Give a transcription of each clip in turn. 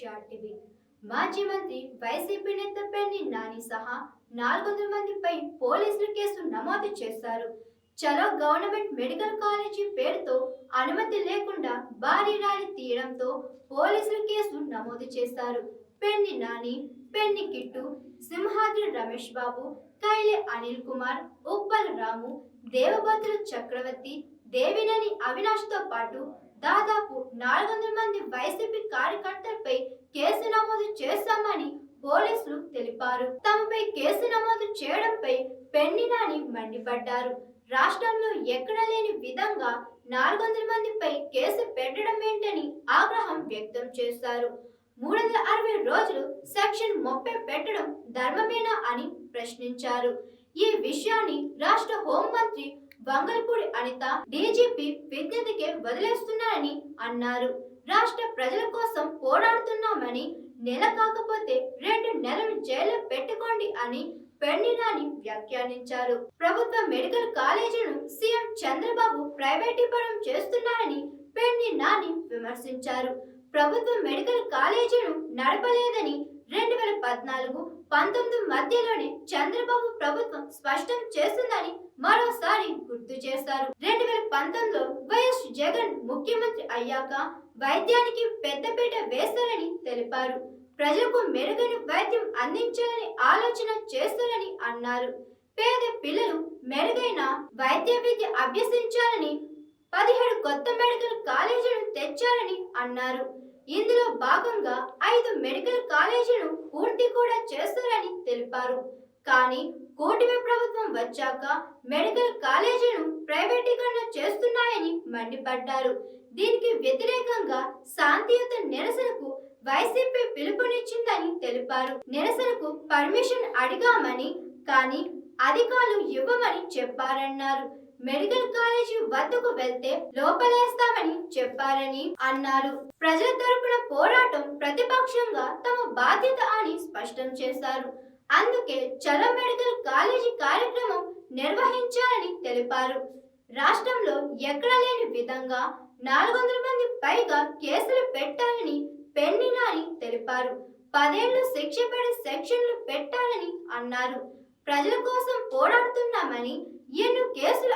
TV మాజీ మంత్రి YCP నేత పెళ్ళి నాని సహా నాలుగు వందల మందిపై పోలీసులు కేసు నమోదు చేశారు. చలో గవర్నమెంట్ మెడికల్ కాలేజీ పేరుతో అనుమతి లేకుండా భారీ ర్యాలీ తీయడంతో పోలీసులు కేసు నమోదు చేశారు. పెన్ని నాని పెన్ని కిట్టు సింహాద్రి రమేష్ బాబు కైలి అనిల్ కుమార్ ఉప్పల్ రాము దేవభద్ర చక్రవర్తి దేవినేని అవినాష్తో పాటు దాదాపు నాలుగు వందల మంది వైసీపీ కార్యకర్తలపై కేసు నమోదు చేశామని పోలీసులు తెలిపారు. తమపై కేసు నమోదు చేయడంపై పెన్ని నాని మండిపడ్డారు. రాష్ట్రంలో ఎక్కడ లేని విధంగా నాలుగు వందల మందిపై కేసు పెట్టడం ఏంటని ఆగ్రహం వ్యక్తం చేశారు. మూడు వందల అరవై రోజులు సెక్షన్ ముప్పై పెట్టడం ధర్మమేనా అని ప్రశ్నించారు. ఈ విషయాన్ని రాష్ట్ర హోంమంత్రి వంగల్పూడి అనిత డీజీపీ విజ్ఞతకే వదిలేస్తున్నారని అన్నారు. రాష్ట్ర ప్రజల కోసం పోరాడుతున్నామని నెల కాకపోతే రెండు నెలలు జైల్లో పెట్టుకోండి అని పెండినాని వ్యాఖ్యానించారు. ప్రభుత్వ మెడికల్ కాలేజీను సీఎం చంద్రబాబు ప్రైవేటీకరణం చేస్తున్నారని పెండి నాని విమర్శించారు. ప్రభుత్వ మెడికల్ కాలేజీను నడపలేదని రెండు వేల పద్నాలుగు పంతొమ్మిది మధ్యలోనే చంద్రబాబు ప్రభుత్వం స్పష్టం చేస్తుందని మరోసారి గుర్తు చేశారు. రెండు వేల పంతొమ్మిదిలో వైఎస్ జగన్ ముఖ్యమంత్రి అయ్యాక వైద్యానికి పెద్దపీట వేస్తారని తెలిపారు. ప్రజలకు మెరుగైన వైద్యం అందించాలని ఆలోచన చేస్తారని అన్నారు. పేద పిల్లలు మెరుగైన వైద్య విద్య అభ్యసించాలని పదిహేడు కొత్త మెడికల్ కాలేజీలు తెచ్చారని అన్నారు. ఇందులో భాగంగా ఐదు మెడికల్ కాలేజీలు పూర్తి కూడా చేస్తారని తెలిపారు. కానీ కూటమి ప్రభుత్వం వచ్చాక మెడికల్ కాలేజీలు ప్రైవేటీకరణ చేస్తున్నాయని మండిపడ్డారు. దీనికి వ్యతిరేకంగా శాంతియుత నిరసనకు వైసీపీ పిలుపునిచ్చిందని తెలిపారు. నిరసనకు పర్మిషన్ అడిగామని కానీ అధికారులు ఇవ్వమని చెప్పారన్నారు. మెడికల్ కాలేజీ వద్దకు వెళ్తే లోపలేస్తామని చెప్పారని అన్నారు. ప్రజల తరపున పోరాటం ప్రతిపక్షంగా తమ బాధ్యత అని స్పష్టం చేశారు. అందుకే చల మెడికల్ కాలేజీ కార్యక్రమం నిర్వహించాలని తెలిపారు. రాష్ట్రంలో ఎక్కడ లేని విధంగా నాలుగు వందల మంది పైగా కేసులు పెట్టాలని పెన్నినాని తెలిపారు. పదేళ్ళు శిక్ష పడే సెక్షన్లు పెట్టాలని అన్నారు. ప్రజల కోసం పోరాడుతున్నామని ఎన్నో కేసులు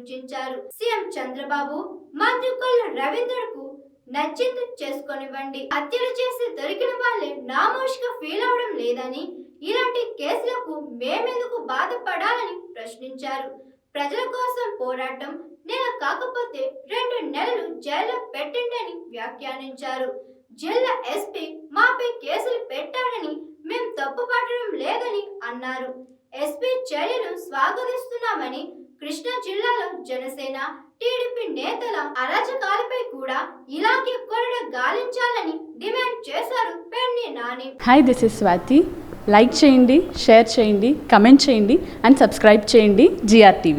సూచించారు. సీఎం చంద్రబాబు మంత్రి కొల్ల రవీంద్రకు నచ్చింది చేసుకొనివ్వండి. హత్యలు చేసి దొరికిన వాళ్ళే నామోషిగా ఫీల్ అవడం లేదని ఇలాంటి కేసులకు మేమెందుకు బాధపడాలని ప్రశ్నించారు. ప్రజల కోసం పోరాటం నెల కాకపోతే రెండు నెలలు జైల్లో పెట్టండి వ్యాఖ్యానించారు. జిల్లా ఎస్పీ మాపై కేసులు పెట్టాడని మేము తప్పు పట్టడం లేదని అన్నారు. ఎస్పీ చర్యలు స్వాగతిస్తున్నామని కృష్ణా జిల్లాలో జనసేన టీడీపీ నేతల అరాచకాలపై కూడా ఇలాగే కొరడ గాలించాలని డిమాండ్ చేశారు Perni Nani. Hi this is Swathi like చేయండి షేర్ చేయండి కమెంట్ చేయండి అండ్ సబ్స్క్రైబ్ చేయండి జిఆర్టీవీ